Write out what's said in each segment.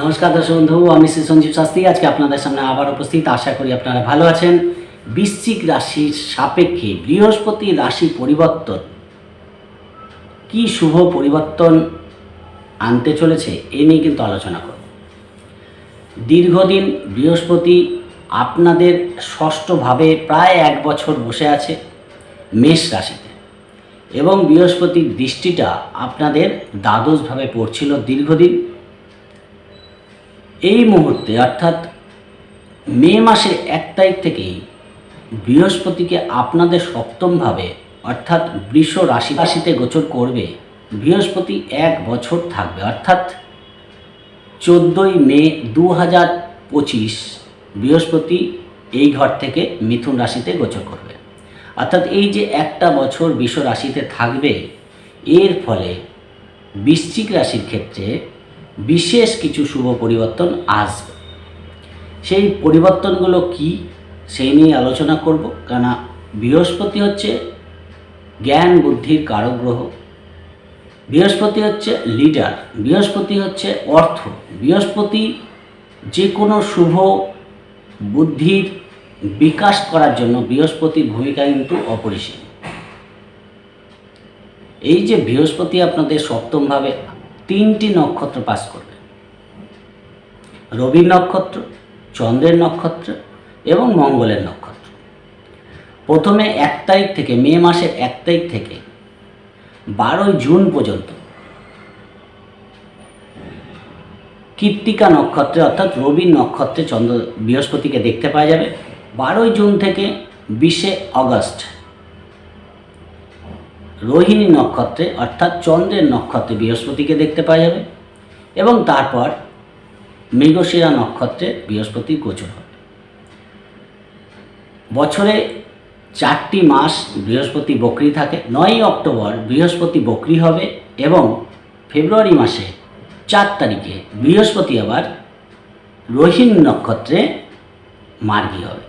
নমস্কার দর্শক বন্ধু, আমি শ্রী সঞ্জীব শাস্ত্রী। আজকে আপনাদের সামনে আবার উপস্থিত। আশা করি আপনারা ভালো আছেন। বৃশ্চিক রাশির সাপেক্ষে বৃহস্পতি রাশি পরিবর্তন। কি শুভ পরিবর্তন আনতে চলেছে, এ নিয়ে কিন্তু আলোচনা করব। দীর্ঘদিন বৃহস্পতি আপনাদের ষষ্ঠভাবে প্রায় এক বছর বসে আছে মেষ রাশিতে এবং বৃহস্পতির দৃষ্টিটা আপনাদের দ্বাদশভাবে পড়ছিল দীর্ঘদিন। এই মুহূর্তে, অর্থাৎ মে মাসের এক তারিখ থেকেই বৃহস্পতিকে আপনাদের সপ্তমভাবে অর্থাৎ বৃষ রাশি রাশিতে গোচর করবে, বৃহস্পতি এক বছর থাকবে। অর্থাৎ চোদ্দোই মে দু হাজার পঁচিশ বৃহস্পতি এই ঘর থেকে মিথুন রাশিতে গোচর করবে। অর্থাৎ এই যে একটা বছর বৃষ রাশিতে থাকবে, এর ফলে বৃশ্চিক রাশির ক্ষেত্রে বিশেষ কিছু শুভ পরিবর্তন আসবে। সেই পরিবর্তনগুলো কি, সেই নিয়ে আলোচনা করব। কেননা বৃহস্পতি হচ্ছে জ্ঞান, বুদ্ধির কারক গ্রহ বৃহস্পতি হচ্ছে লিডার বৃহস্পতি হচ্ছে অর্থ। বৃহস্পতি যে কোনো শুভ বুদ্ধির বিকাশ করার জন্য বৃহস্পতির ভূমিকা কিন্তু অপরিসীম। এই যে বৃহস্পতি আপনাদের সপ্তমভাবে তিনটি নক্ষত্র পাস করবে। রবির নক্ষত্র, চন্দ্রের নক্ষত্র এবং মঙ্গলের নক্ষত্র। প্রথমে এক তারিখ থেকে, মে মাসের এক তারিখ থেকে, বারোই জুন পর্যন্ত কৃত্তিকা নক্ষত্রে অর্থাৎ রবির নক্ষত্রে চন্দ্র বৃহস্পতিকে দেখতে পাওয়া যাবে। বারোই জুন থেকে বিশে অগস্ট রোহিণী নক্ষত্রে, অর্থাৎ চন্দ্রের নক্ষত্রে বৃহস্পতিকে দেখতে পাওয়া যাবে এবং তারপর মৃগশিরা নক্ষত্রে বৃহস্পতি গোচর হবে। বছরে চারটি মাস বৃহস্পতি বকরি থাকে, নয়ই অক্টোবর বৃহস্পতি বকরি হবে এবং ফেব্রুয়ারি মাসে চার তারিখে বৃহস্পতি আবার রোহিণী নক্ষত্রে মার্গী হবে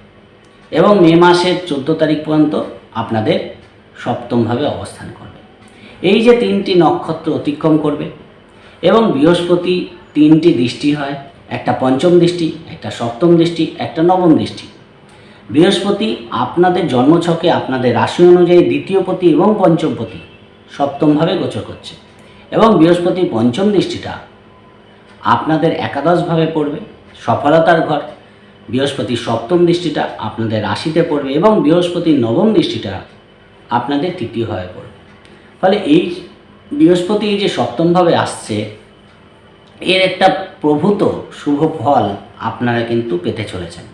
এবং মে মাসের চোদ্দ তারিখ পর্যন্ত আপনাদের সপ্তমভাবে অবস্থান করবে। এই যে তিনটি নক্ষত্র অতিক্রম করবে এবং বৃহস্পতি তিনটি দৃষ্টি হয়, একটা পঞ্চম দৃষ্টি, একটা সপ্তম দৃষ্টি, একটা নবম দৃষ্টি। বৃহস্পতি আপনাদের জন্মছকে আপনাদের রাশি অনুযায়ী দ্বিতীয় পতি এবং পঞ্চম পতি সপ্তমভাবে গোচর করছে এবং বৃহস্পতি পঞ্চম দৃষ্টিটা আপনাদের একাদশভাবে পড়বে, সফলতার ঘর। বৃহস্পতির সপ্তম দৃষ্টিটা আপনাদের রাশিতে পড়বে এবং বৃহস্পতির নবম দৃষ্টিটা আপনাদের তৃতীয় হয়ে পড়বে। ফলে এই বৃহস্পতি যে সপ্তমভাবে আসছে, এর একটা প্রভূত শুভ ফল আপনারা কিন্তু পেতে চলেছেন।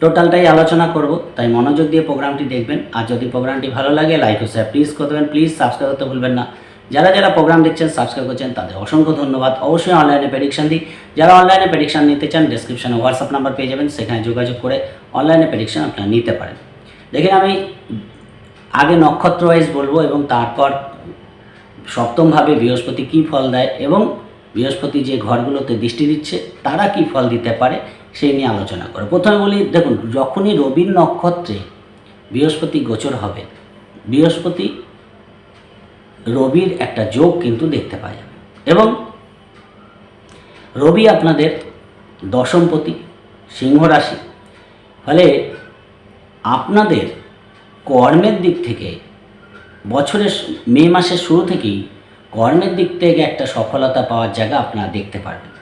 টোটালটাই আলোচনা করব, তাই মনোযোগ দিয়ে প্রোগ্রামটি দেখবেন। আর যদি প্রোগ্রামটি ভালো লাগে, লাইক ও শেয়ার প্লিজ করে দেবেন। প্লিজ সাবস্ক্রাইব করতে ভুলবেন না। যারা যারা প্রোগ্রাম দেখছেন সাবস্ক্রাইব করছেন, তাদের অসংখ্য ধন্যবাদ। অবশ্যই অনলাইনে প্রেডিকশান দিই। যারা অনলাইনে প্রেডিকশান নিতে চান ডিসক্রিপশানে হোয়াটসঅ্যাপ নাম্বার পেয়ে যাবেন। সেখানে যোগাযোগ করে অনলাইনে প্রেডিকশান আপনারা নিতে পারেন। দেখেন আমি আগে নক্ষত্র ওয়াইজ বলব এবং তারপর সপ্তমভাবে বৃহস্পতি কী ফল দেয় এবং বৃহস্পতি যে ঘরগুলোতে দৃষ্টি দিচ্ছে, তারা কি ফল দিতে পারে সেই নিয়ে আলোচনা করে। প্রথমে বলি, দেখুন, যখনই রবির নক্ষত্রে বৃহস্পতি গোচর হবে, বৃহস্পতি রবির একটা যোগ কিন্তু দেখতে পাওয়া যাবে। এবং রবি আপনাদের দশমপতি সিংহ রাশি ফলে আপনাদের কর্মের দিক থেকে, বছরের মে মাসের শুরু থেকেই কর্মের দিক থেকে একটা সফলতা পাওয়ার জায়গা আপনারা দেখতে পারবেন।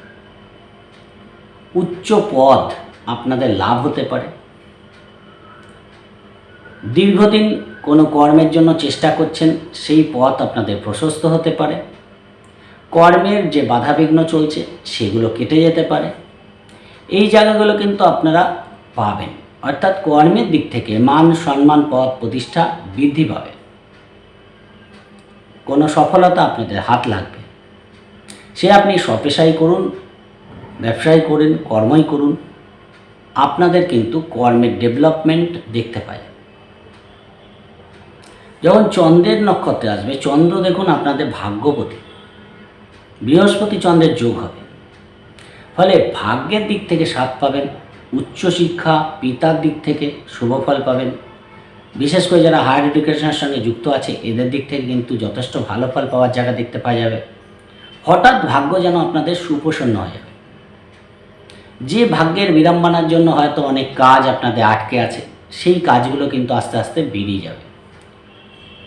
উচ্চ পদ আপনাদের লাভ হতে পারে। দীর্ঘদিন কোনো কর্মের জন্য চেষ্টা করছেন, সেই পথ আপনাদের প্রশস্ত হতে পারে। কর্মের যে বাধাবিঘ্ন চলছে, সেগুলো কেটে যেতে পারে। এই জায়গাগুলো কিন্তু আপনারা পাবেন। অর্থাৎ কর্মের দিক থেকে মান, সম্মান পদ প্রতিষ্ঠা বৃদ্ধি পাবে। কোনো সফলতা আপনাদের হাত লাগবে। সে আপনি স্বপেশাই করুন, ব্যবসায় করুন, কর্মই করুন, আপনাদের কিন্তু কর্মের ডেভেলপমেন্ট দেখতে পায়। যখন চন্দ্রের নক্ষত্রে আসবে, চন্দ্র দেখুন আপনাদের ভাগ্যপতি। বৃহস্পতি চন্দ্রের যোগ হবে। ফলে ভাগ্যের দিক থেকে স্বাদ পাবেন উচ্চশিক্ষা পিতার দিক থেকে শুভ ফল পাবেন। বিশেষ করে যারা হায়ার এডুকেশনের সঙ্গে যুক্ত আছে, এদের দিক থেকে কিন্তু যথেষ্ট ভালো ফল পাওয়ার জায়গা দেখতে পাওয়া যাবে। হঠাৎ ভাগ্য যেন আপনাদের সুপ্রসন্ন হয়ে যাবে। যে ভাগ্যের বিড়ম্বনার জন্য হয়তো অনেক কাজ আপনাদের আটকে আছে, সেই কাজগুলো কিন্তু আস্তে আস্তে বেরিয়ে যাবে।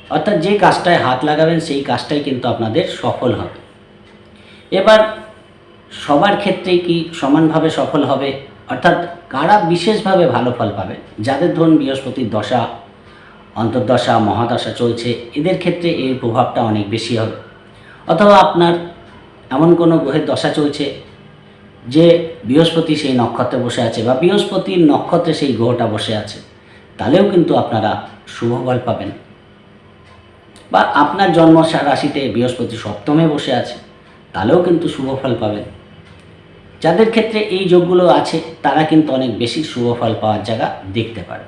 অর্থাৎ যে কাজটায় হাত লাগাবেন, সেই কাজটাই কিন্তু আপনাদের সফল হবে। এবার সবার ক্ষেত্রেই কি সমানভাবে সফল হবে? অর্থাৎ কারা বিশেষভাবে ভালো ফল পাবে? যাদের ধরুন বৃহস্পতির দশা, অন্তর্দশা, মহাদশা চলছে, এদের ক্ষেত্রে এর প্রভাবটা অনেক বেশি হবে। অথবা আপনার এমন কোনো গ্রহের দশা চলছে যে বৃহস্পতি সেই নক্ষত্রে বসে আছে বা বৃহস্পতির নক্ষত্রে সেই গ্রহটা বসে আছে, তাহলেও কিন্তু আপনারা শুভ ফল পাবেন। বা আপনার জন্ম রাশিতে বৃহস্পতি সপ্তমে বসে আছে, তাহলেও কিন্তু শুভ ফল পাবেন। যাদের ক্ষেত্রে এই যোগগুলো আছে, তারা কিন্তু অনেক বেশি শুভ ফল পাওয়ার জায়গা দেখতে পারে।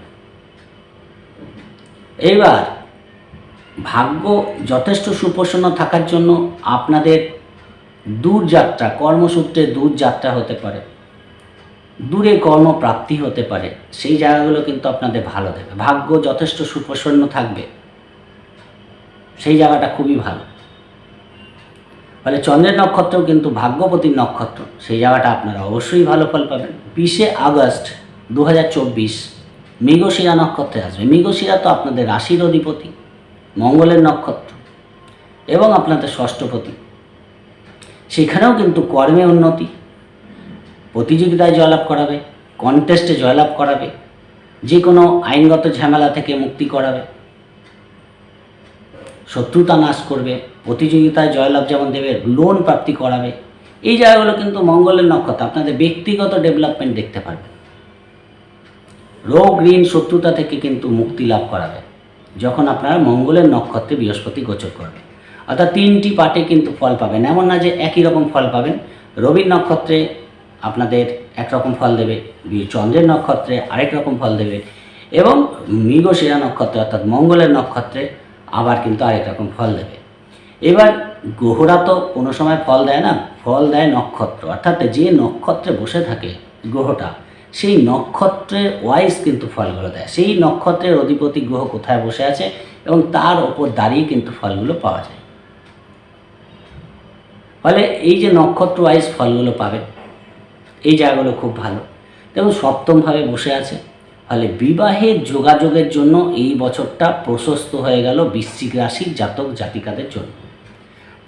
এইবার ভাগ্য যথেষ্ট সুপ্রসন্ন থাকার জন্য আপনাদের দূর যাত্রা কর্মসূত্রে দূর যাত্রা হতে পারে। দূরে কর্মপ্রাপ্তি হতে পারে। সেই জায়গাগুলো কিন্তু আপনাদের ভালো দেবে। ভাগ্য যথেষ্ট সুপ্রসন্ন থাকবে। সেই জায়গাটা খুবই ভালো। ফলে চন্দ্রের নক্ষত্রও কিন্তু ভাগ্যপতির নক্ষত্র। সেই জায়গাটা আপনারা অবশ্যই ভালো ফল পাবেন। বিশে আগস্ট দু হাজার চব্বিশ মৃগশিরা নক্ষত্রে আসবে। মৃগশিরা তো আপনাদের রাশির অধিপতি, মঙ্গলের নক্ষত্র এবং আপনাদের ষষ্ঠপতি। সেখানেও কিন্তু কর্মে উন্নতি, প্রতিযোগিতায় জয়লাভ করাবে কন্টেস্টে জয়লাভ করাবে যে কোনো আইনগত ঝামেলা থেকে মুক্তি করাবে। শত্রুতা নাশ করবে, প্রতিযোগিতায় জয়লাভ যেমন দেবে লোন প্রাপ্তি করাবে। এই জায়গাগুলো কিন্তু মঙ্গলের নক্ষত্র, আপনাদের ব্যক্তিগত ডেভেলপমেন্ট দেখতে পারবেন। রোগ, ঋণ, শত্রুতা থেকে কিন্তু মুক্তি লাভ করাবে, যখন আপনারা মঙ্গলের নক্ষত্রে বৃহস্পতি গোচর করবে। অর্থাৎ তিনটি পার্টে কিন্তু ফল পাবেন, এমন না যে একই রকম ফল পাবেন। রবির নক্ষত্রে আপনাদের একরকম ফল দেবে, চন্দ্রের নক্ষত্রে আরেক রকম ফল দেবে, এবং মৃগশিরা নক্ষত্রে, অর্থাৎ মঙ্গলের নক্ষত্রে আবার কিন্তু আরেক রকম ফল দেবে। এবার গ্রহরা তো কোনো সময় ফল দেয় না, ফল দেয় নক্ষত্র। অর্থাৎ যে নক্ষত্রে বসে থাকে গ্রহটা সেই নক্ষত্রের ওয়াইজ কিন্তু ফলগুলো দেয়। সেই নক্ষত্রের অধিপতি গ্রহ কোথায় বসে আছে এবং তার ওপর দাঁড়িয়ে কিন্তু ফলগুলো পাওয়া যায়। ফলে এই যে নক্ষত্র ওয়াইজ ফলগুলো পাবে, এই জায়গাগুলো খুব ভালো। দেখুন সপ্তমভাবে বসে আছে। ফলে বিবাহের যোগাযোগের জন্য এই বছরটা প্রশস্ত হয়ে গেল বৃশ্চিক রাশির জাতক জাতিকাদের জন্য।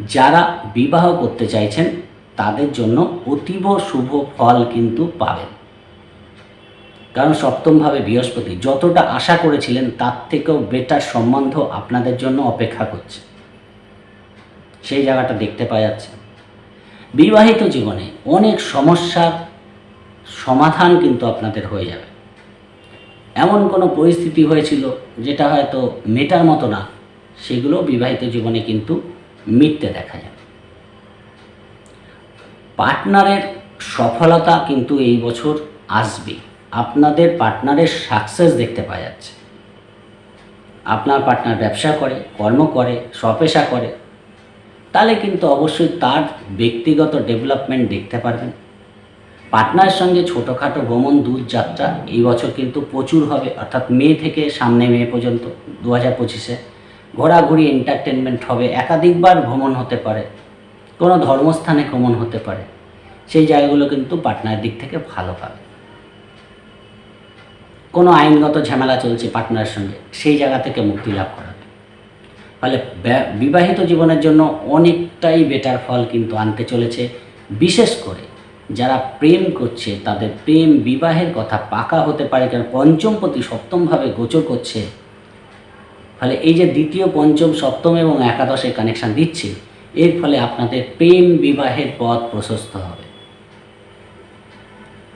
যারা বিবাহ করতে চাইছেন, তাদের জন্য অতীব শুভ ফল কিন্তু পাবেন। কারণ সপ্তমভাবে বৃহস্পতি, যতটা আশা করেছিলেন, তার থেকেও বেটার সম্বন্ধ আপনাদের জন্য অপেক্ষা করছে। সেই জায়গাটা দেখতে পাওয়া যাচ্ছে। বিবাহিত জীবনে অনেক সমস্যার সমাধান কিন্তু আপনাদের হয়ে যাবে। এমন কোনো পরিস্থিতি হয়েছিল যেটা হয়তো মেটার মতো না, সেগুলো বিবাহিত জীবনে কিন্তু মিটতে দেখা যাবে পার্টনারের সফলতা কিন্তু এই বছর আসবে। আপনাদের পার্টনারের সাকসেস দেখতে পাওয়া যাচ্ছে। আপনার পার্টনার ব্যবসা করে, কর্ম করে, স্বপেশা করে, তাহলে কিন্তু অবশ্যই তার ব্যক্তিগত ডেভেলপমেন্ট দেখতে পারবেন। পার্টনারের সঙ্গে ছোটোখাটো ভ্রমণ দূর যাত্রা এই বছর কিন্তু প্রচুর হবে, অর্থাৎ মে থেকে সামনে মে পর্যন্ত দু হাজার পঁচিশে। ঘোরাঘুরি এন্টারটেনমেন্ট হবে, একাধিকবার ভ্রমণ হতে পারে, কোনো ধর্মস্থানে ভ্রমণ হতে পারে। সেই জায়গাগুলো কিন্তু পাটনার দিক থেকে ভালো পাবে। কোনো আইনগত ঝামেলা চলছে পাটনার সঙ্গে, সেই জায়গা থেকে মুক্তি লাভ করাবে ফলে বিবাহিত জীবনের জন্য অনেকটাই বেটার ফল কিন্তু আনতে চলেছে, বিশেষ করে যারা প্রেম করছে, তাদের প্রেম বিবাহের কথা পাকা হতে পারে কারণ পঞ্চম প্রতি সপ্তমভাবে গোচর করছে। ফলে এই যে দ্বিতীয়, পঞ্চম, সপ্তম এবং একাদশে কানেকশান দিচ্ছে, এর ফলে আপনাদের প্রেম বিবাহের পথ প্রশস্ত হবে।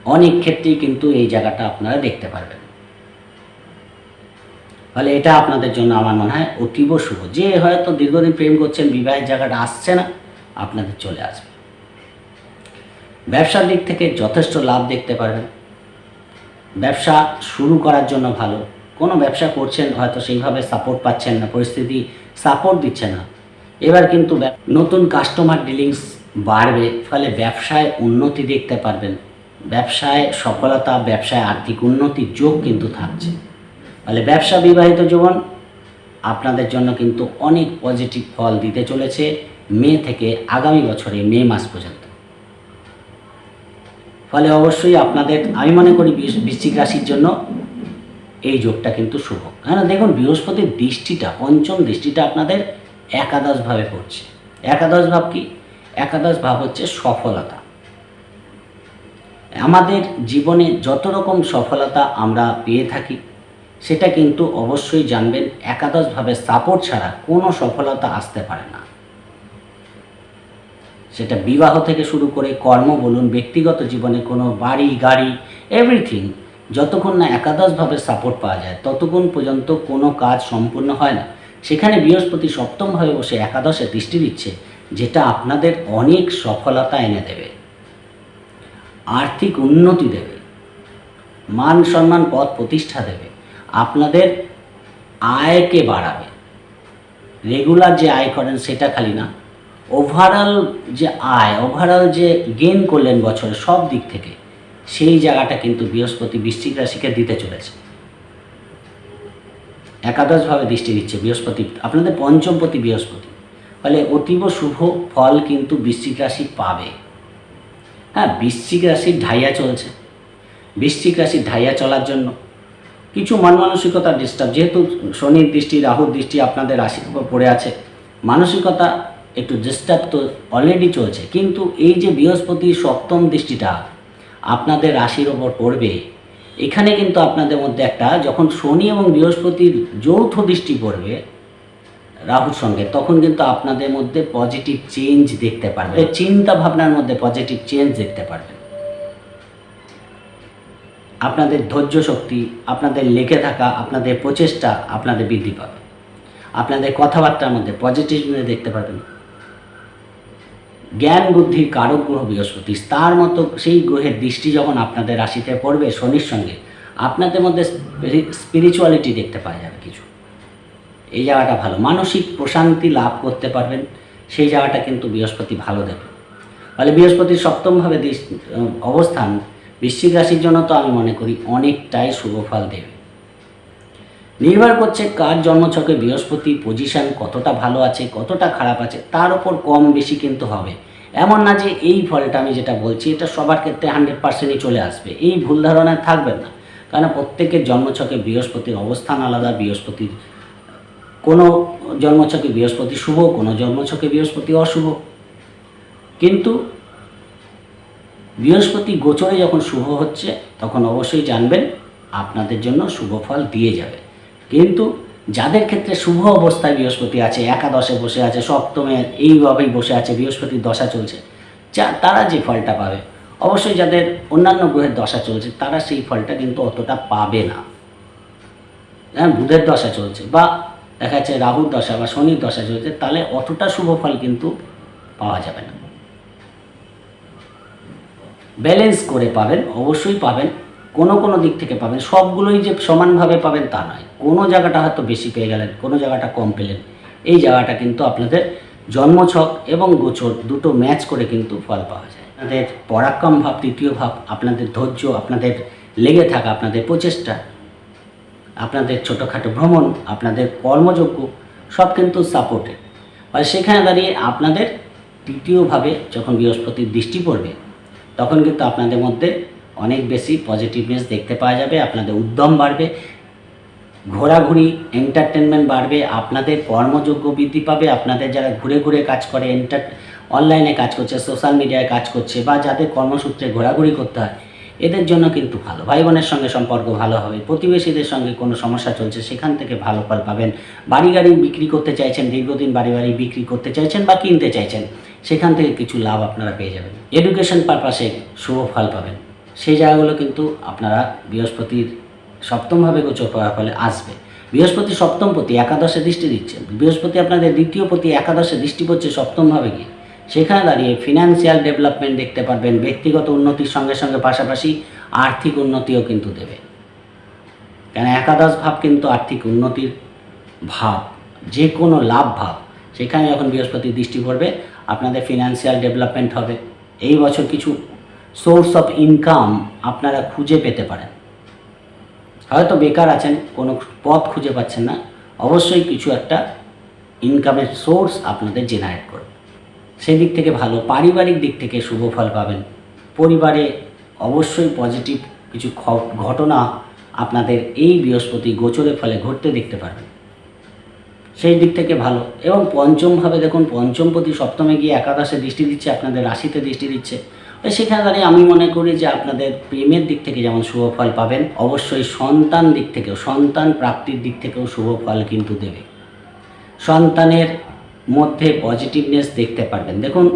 অনেক ক্ষেত্রেই কিন্তু এই জায়গাটা আপনারা দেখতে পারবেন। ফলে এটা আপনাদের জন্য আমার মনে হয় অতীব শুভ। যে হয়তো দীর্ঘদিন প্রেম করছেন, বিবাহের জায়গাটা আসছে না, আপনাদের চলে আসবে। ব্যবসার দিক থেকে যথেষ্ট লাভ দেখতে পারবেন। ব্যবসা শুরু করার জন্য ভালো। কোনো ব্যবসা করছেন, হয়তো সেইভাবে সাপোর্ট পাচ্ছেন না, পরিস্থিতি সাপোর্ট দিচ্ছে না। এবার কিন্তু নতুন কাস্টমার ডিলিংস বাড়বে, ফলে ব্যবসায় উন্নতি দেখতে পারবেন। ব্যবসায় সফলতা, ব্যবসায় আর্থিক উন্নতির যোগ কিন্তু থাকছে। ফলে ব্যবসা বিবাহিত জীবন আপনাদের জন্য কিন্তু অনেক পজিটিভ ফল দিতে চলেছে মে থেকে আগামী বছরে মে মাস পর্যন্ত। ফলে অবশ্যই আপনাদের, আমি মনে করি বৃশ্চিক রাশির জন্য এই যোগটা কিন্তু শুভ। কেন দেখুন, বৃহস্পতির দৃষ্টিটা, পঞ্চম দৃষ্টিটা আপনাদের একাদশভাবে পড়ছে। একাদশ ভাব কি? একাদশ ভাব হচ্ছে সফলতা। আমাদের জীবনে যত রকম সফলতা আমরা পেয়ে থাকি, সেটা কিন্তু অবশ্যই জানবেন একাদশভাবে সাপোর্ট ছাড়া কোনো সফলতা আসতে পারে না। সেটা বিবাহ থেকে শুরু করে কর্ম বলুন, ব্যক্তিগত জীবনে কোনো বাড়ি, গাড়ি এভরিথিং যতক্ষণ না একাদশভাবে সাপোর্ট পাওয়া যায়, ততক্ষণ পর্যন্ত কোনো কাজ সম্পূর্ণ হয় না। সেখানে বৃহস্পতি সপ্তমভাবে বসে একাদশে দৃষ্টি দিচ্ছে, যেটা আপনাদের অনেক সফলতা এনে দেবে। আর্থিক উন্নতি দেবে। মান সম্মান পদ প্রতিষ্ঠা দেবে। আপনাদের আয়কে বাড়াবে। রেগুলার যে আয় করেন সেটা খালি না ওভারঅল যে আয় ওভারঅল যে গেন করলেন বছরে সব দিক থেকে, সেই জায়গাটা কিন্তু বৃহস্পতি বৃশ্চিক রাশিকে দিতে চলেছে। একাদশভাবে দৃষ্টি দিচ্ছে বৃহস্পতি। আপনাদের পঞ্চমপতি বৃহস্পতি। ফলে অতীব শুভ ফল কিন্তু বৃশ্চিক রাশি পাবে। হ্যাঁ বৃশ্চিক রাশির ঢাইয়া চলছে। বৃশ্চিক রাশির ঢাইয়া চলার জন্য কিছু মন মানসিকতার ডিস্টার্ব যেহেতু শনির দৃষ্টি, রাহুর দৃষ্টি আপনাদের রাশির উপর পড়ে আছে, মানসিকতা একটু ডিস্টার্ব তো অলরেডি চলছে। কিন্তু এই যে বৃহস্পতির সপ্তম দৃষ্টিটা আপনাদের রাশির ওপর পড়বে এখানে কিন্তু আপনাদের মধ্যে একটা যখন শনি এবং বৃহস্পতির যৌথ দৃষ্টি পড়বে রাহুর সঙ্গে তখন কিন্তু আপনাদের মধ্যে পজিটিভ চেঞ্জ দেখতে পারবে চিন্তা ভাবনার মধ্যে পজিটিভ চেঞ্জ দেখতে পারবেন। আপনাদের ধৈর্য শক্তি আপনাদের লেগে থাকা আপনাদের প্রচেষ্টা আপনাদের বৃদ্ধি পাবে। আপনাদের কথাবার্তার মধ্যে পজিটিভ দেখতে পাবেন জ্ঞান বুদ্ধির কারক গ্রহ বৃহস্পতি, তার মতো সেই গ্রহের দৃষ্টি যখন আপনাদের রাশিতে পড়বে শনির সঙ্গে, আপনাদের মধ্যে স্পিরিচুয়ালিটি দেখতে পাওয়া যাবে কিছু। এই জায়গাটা ভালো। মানসিক প্রশান্তি লাভ করতে পারবেন, সেই জায়গাটা কিন্তু বৃহস্পতি ভালো দেবে। ফলে বৃহস্পতির সপ্তমভাবে অবস্থান, বৃশ্চিক রাশির জন্য তো আমি মনে করি অনেকটাই শুভ ফল দেবে। নির্ভর করছে কার জন্মছকে বৃহস্পতি পজিশন কতটা ভালো আছে, কতটা খারাপ আছে, তার উপর কম বেশি কিন্তু হবে। এমন না যে এই ফলটা আমি যেটা বলছি, এটা সবার ক্ষেত্রে হান্ড্রেড পার্সেন্টই চলে আসবে। এই ভুল ধারণায় থাকবেন না। কারণ প্রত্যেকের জন্মছকে বৃহস্পতির অবস্থান আলাদা, বৃহস্পতির কোনো জন্মছকে বৃহস্পতি শুভ, কোনো জন্মছকে বৃহস্পতি অশুভ। কিন্তু বৃহস্পতি গোচরে যখন শুভ হচ্ছে, তখন অবশ্যই জানবেন আপনাদের জন্য শুভ ফল দিয়ে যাবে। কিন্তু যাদের ক্ষেত্রে শুভ অবস্থায় বৃহস্পতি আছে, একাদশে বসে আছে, সপ্তমে এইভাবেই বসে আছে, বৃহস্পতির দশা চলছে, যা তারা যে ফলটা পাবে, অবশ্যই যাদের অন্যান্য গ্রহের দশা চলছে, তারা সেই ফলটা কিন্তু অতটা পাবে না। হ্যাঁ বুধের দশা চলছে বা দেখা যাচ্ছে রাহুর দশা বা শনির দশা চলছে, তাহলে অতটা শুভ ফল কিন্তু পাওয়া যাবে না। ব্যালেন্স করে পাবেন, অবশ্যই পাবেন, কোনো কোনো দিক থেকে পাবেন, সবগুলোই যে সমানভাবে পাবেন তা নয়। কোনো জায়গাটা হয়তো বেশি পেয়ে গেলেন, কোনো জায়গাটা কম পেলেন। এই জায়গাটা কিন্তু আপনাদের জন্মছক এবং গোচর দুটো ম্যাচ করে কিন্তু ফল পাওয়া যায়। আপনাদের পরাক্রম ভাব, তৃতীয় ভাব, আপনাদের ধৈর্য, আপনাদের লেগে থাকা, আপনাদের প্রচেষ্টা, আপনাদের ছোটোখাটো ভ্রমণ, আপনাদের কর্মযোগ্য সব কিন্তু সাপোর্টেড। আর সেখানে দাঁড়িয়ে আপনাদের তৃতীয়ভাবে যখন বৃহস্পতির দৃষ্টি পড়বে, তখন কিন্তু আপনাদের মধ্যে অনেক বেশি পজিটিভনেস দেখতে পাওয়া যাবে, আপনাদের উদ্যম বাড়বে ঘোরাঘুরি এন্টারটেনমেন্ট বাড়বে, আপনাদের কর্মযোগ্য বৃদ্ধি পাবে, আপনাদের যারা ঘুরে ঘুরে কাজ করে এন্টার অনলাইনে কাজ করছে সোশ্যাল মিডিয়ায় কাজ করছে, বা যাদের কর্মসূত্রে ঘোরাঘুরি করতে হয়, এদের জন্য কিন্তু ভালো। ভাই বোনের সঙ্গে সম্পর্ক ভালো হবে, প্রতিবেশীদের সঙ্গে কোনো সমস্যা চলছে, সেখান থেকে ভালো ফল পাবেন। বাড়ি গাড়ি বিক্রি করতে চাইছেন, দীর্ঘদিন বাড়ি বাড়ি বিক্রি করতে চাইছেন বা কিনতে চাইছেন, সেখান থেকে কিছু লাভ আপনারা পেয়ে যাবেন। এডুকেশন পারপাসে শুভ ফল পাবেন। সেই জায়গাগুলো কিন্তু আপনারা বৃহস্পতির সপ্তমভাবে গোচর করার ফলে আসবে। বৃহস্পতি সপ্তম প্রতি একাদশে দৃষ্টি দিচ্ছে। বৃহস্পতি আপনাদের দ্বিতীয় প্রতি একাদশে দৃষ্টি পড়ছে সপ্তমভাবে গিয়ে। সেখানে দাঁড়িয়ে ফিনান্সিয়াল ডেভেলপমেন্ট দেখতে পারবেন, ব্যক্তিগত উন্নতির সঙ্গে সঙ্গে পাশাপাশি আর্থিক উন্নতিও কিন্তু দেবে। কেন একাদশ ভাব কিন্তু আর্থিক উন্নতির ভাব যে কোনো লাভ ভাব। সেখানে যখন বৃহস্পতি দৃষ্টি পড়বে, আপনাদের ফিনান্সিয়াল ডেভেলপমেন্ট হবে। এই বছর কিছু সোর্স অফ ইনকাম আপনারা খুঁজে পেতে পারেন। হয়তো বেকার আছেন, কোনো পথ খুঁজে পাচ্ছেন না, অবশ্যই কিছু একটা ইনকামের সোর্স আপনাদের জেনারেট করবে। সেই দিক থেকে ভালো, পারিবারিক দিক থেকে শুভ ফল পাবেন। পরিবারে অবশ্যই পজিটিভ কিছু ঘটনা আপনাদের এই বৃহস্পতি গোচরের ফলে ঘটতে দেখতে পারবেন। সেই দিক থেকে ভালো, এবং পঞ্চমভাবে দেখুন, পঞ্চমপতি সপ্তমে গিয়ে একাদশে দৃষ্টি দিচ্ছে, আপনাদের রাশিতে দৃষ্টি দিচ্ছে। সেখানে দাঁড়িয়ে আমি মনে করি যে আপনাদের প্রেমের দিক থেকে যেমন শুভ ফল পাবেন, অবশ্যই সন্তান দিক থেকেও, সন্তান প্রাপ্তির দিক থেকেও শুভ ফল কিন্তু দেবে। সন্তানের মধ্যে পজিটিভনেস দেখতে পারবেন। দেখুন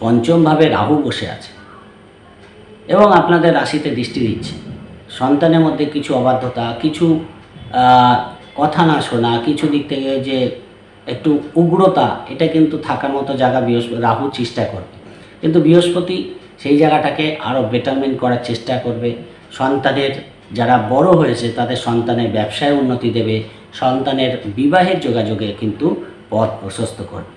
পঞ্চমভাবে রাহু বসে আছে এবং আপনাদের রাশিতে দৃষ্টি দিচ্ছে। সন্তানের মধ্যে কিছু অবাধ্যতা, কিছু কথা না শোনা, কিছু দিক থেকে যে একটু উগ্রতা, এটা কিন্তু থাকার মতো জায়গা বৃহস্পতি রাহু চেষ্টা করবে। কিন্তু বৃহস্পতি সেই জায়গাটাকে আরও বেটারমেন্ট করার চেষ্টা করবে। সন্তানের যারা বড় হয়েছে, তাদের সন্তানের ব্যবসায় উন্নতি দেবে। সন্তানের বিবাহের যোগাযোগে কিন্তু পথ প্রশস্ত করবে।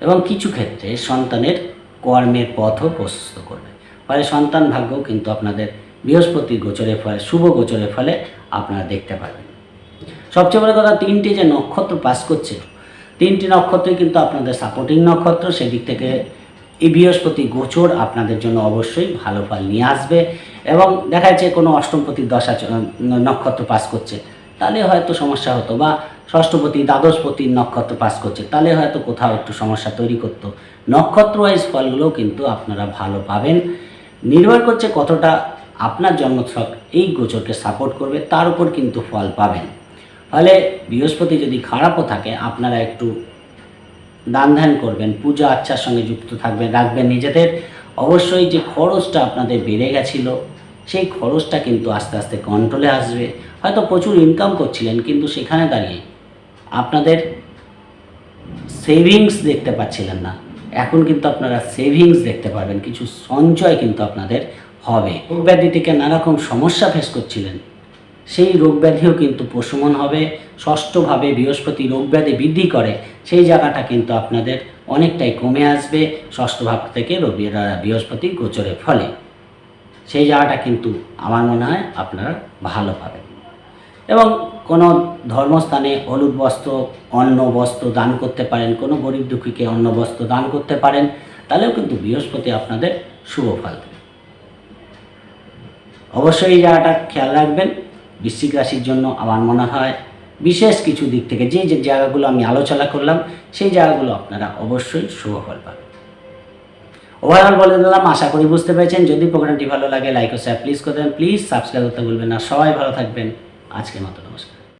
এবং কিছু ক্ষেত্রে সন্তানের কর্মের পথও প্রশস্ত করবে। ফলে সন্তান ভাগ্য কিন্তু আপনাদের বৃহস্পতি গোচরের ফলে, শুভ গোচরের ফলে আপনারা দেখতে পাবেন সবচেয়ে বড় কথা তিনটি যে নক্ষত্র পাস করছে, তিনটি নক্ষত্রই কিন্তু আপনাদের সাপোর্টিং নক্ষত্র। সেদিক থেকে এই বৃহস্পতি গোচর আপনাদের জন্য অবশ্যই ভালো ফল নিয়ে আসবে এবং দেখা যাচ্ছে কোনো অষ্টমপতির দশা নক্ষত্র পাস করছে, তাহলে হয়তো সমস্যা হতো বা ষষ্ঠপতি দ্বাদশপতির নক্ষত্র পাস করছে, তাহলে হয়তো কোথাও একটু সমস্যা তৈরি করতো। নক্ষত্র ওয়াইজ ফলগুলোও কিন্তু আপনারা ভালো পাবেন। নির্ভর করছে কতটা আপনার জন্মছক এই গোচরকে সাপোর্ট করবে, তার উপর কিন্তু ফল পাবেন। ফলে বৃহস্পতি যদি খারাপও থাকে, আপনারা একটু দান ধ্যান করবেন, পূজা আর্চার সঙ্গে যুক্ত থাকবেন, রাখবেন নিজেদের। অবশ্যই যে খরচটা আপনাদের বেড়ে গেছিল, সেই খরচটা কিন্তু আস্তে আস্তে কন্ট্রোলে আসবে। হয়তো প্রচুর ইনকাম করছিলেন, কিন্তু সেখানে দাঁড়িয়ে আপনাদের সেভিংস দেখতে পাচ্ছিলেন না। এখন কিন্তু আপনারা সেভিংস দেখতে পারবেন, কিছু সঞ্চয় কিন্তু আপনাদের হবে। ব্যাধি থেকে নানারকম সমস্যা ফেস করছিলেন। সেই রোগ ব্যাধিও কিন্তু প্রশমন হবে। ষষ্ঠভাবে বৃহস্পতি রোগ ব্যাধি বৃদ্ধি করে, সেই জায়গাটা কিন্তু আপনাদের অনেকটাই কমে আসবে। ষষ্ঠ ভাব থেকে রবি বৃহস্পতি গোচরের ফলে। সেই জায়গাটা কিন্তু আমার মনে হয় আপনারা ভালো পাবেন। এবং কোনো ধর্মস্থানে হলুদ বস্ত্র, অন্ন বস্ত্র দান করতে পারেন, কোনো গরিব দুঃখীকে অন্ন বস্ত্র দান করতে পারেন, তাহলেও কিন্তু বৃহস্পতি আপনাদের শুভ ফল দেবে। অবশ্যই এই জায়গাটা খেয়াল রাখবেন। বৃশ্চিক রাশির জন্য আমার মনে হয় বিশেষ কিছু দিক থেকে যে যে জায়গাগুলো আমি আলোচনা করলাম, সেই জায়গাগুলো আপনারা অবশ্যই শুভ ফল পাবেন। ওভারঅল বলে দিলাম, আশা করি বুঝতে পেরেছেন। যদি প্রোগ্রামটি ভালো লাগে লাইক ও শেয়ার প্লিজ করে দেবেন। প্লিজ সাবস্ক্রাইব করতে ভুলবেন না। সবাই ভালো থাকবেন। আজকের মতো নমস্কার।